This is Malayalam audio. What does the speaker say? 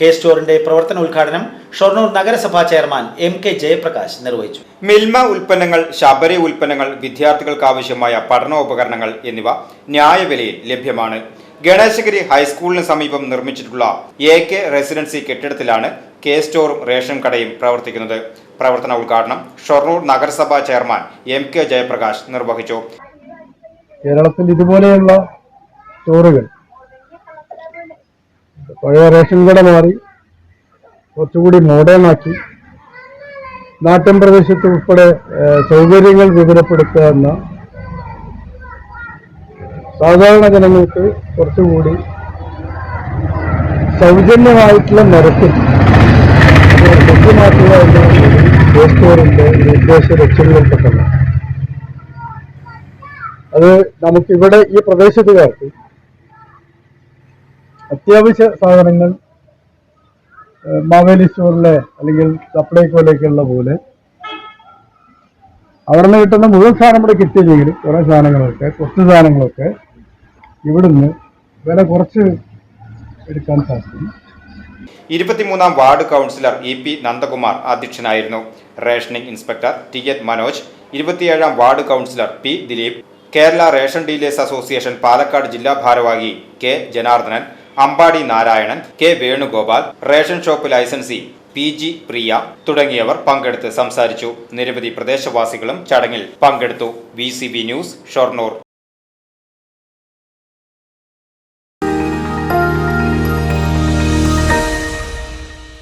കെ സ്റ്റോറിന്റെ പ്രവർത്തന ഉദ്ഘാടനം ഷൊർണൂർ നഗരസഭാ ചെയർമാൻ എം കെ ജയപ്രകാശ് നിർവഹിച്ചു. മിൽമ ഉൽപ്പന്നങ്ങൾ ശബരി ഉൽപ്പന്നങ്ങൾ വിദ്യാർത്ഥികൾക്ക് ആവശ്യമായ പഠനോപകരണങ്ങൾ എന്നിവ ന്യായവിലയിൽ ലഭ്യമാണ്. ഗണേശഗിരി ഹൈസ്കൂളിന് സമീപം നിർമ്മിച്ചിട്ടുള്ള എ കെ റെസിഡൻസി കെട്ടിടത്തിലാണ് കെ സ്റ്റോറും റേഷൻ കടയും പ്രവർത്തിക്കുന്നത്. പ്രവർത്തന ഉദ്ഘാടനം ഷൊർണൂർ നഗരസഭാ ചെയർമാൻ എം കെ ജയപ്രകാശ് നിർവഹിച്ചു. കേരളത്തിൽ ഇതുപോലെയുള്ള സ്റ്റോറുകൾ പഴയ റേഷൻ കട മാറി കുറച്ചുകൂടി മോഡേൺ ആക്കി. നാട്ടിൻ പ്രദേശത്ത് ഉൾപ്പെടെ സൗകര്യങ്ങൾ വിപുലപ്പെടുത്തുക എന്ന സാധാരണ ജനങ്ങൾക്ക് കുറച്ചുകൂടി സൗജന്യമായിട്ടുള്ള നിരക്കിൽ ലഭ്യമാക്കുക എന്ന നിർദ്ദേശ ലക്ഷ്യങ്ങളിൽപ്പെട്ടതാണ് അത് നമുക്കിവിടെ ഈ പ്രദേശത്തുകാർക്ക് അത്യാവശ്യ സാധനങ്ങൾ മാവേലി സ്റ്റോറിലെ അല്ലെങ്കിൽ സപ്ലൈകോയിലേക്കുള്ള പോലെ അവിടെ നിന്ന് കിട്ടുന്ന മുഴുവൻ സാധനം ഇവിടെ കിട്ടിയില്ലെങ്കിൽ കുറേ സാധനങ്ങളൊക്കെ കുറച്ച് സാധനങ്ങളൊക്കെ ഇവിടുന്ന് വില കുറച്ച് എടുക്കാൻ സാധിക്കും. ഇരുപത്തിമൂന്നാം ward councillor E P Nandakumar അധ്യക്ഷനായിരുന്നു. Rationing inspector T N Manoj ഇരുപത്തിയേഴാം ward councillor P Dileep Kerala ration dealers association Palakkad ജില്ലാ ഭാരവാഹി K Janardhanan Ambadi Narayanan K Venugopal ration shop licensee P G Priya തുടങ്ങിയവർ പങ്കെടുത്ത് സംസാരിച്ചു. നിരവധി പ്രദേശവാസികളും ചടങ്ങിൽ പങ്കെടുത്തു. V news Shoranur.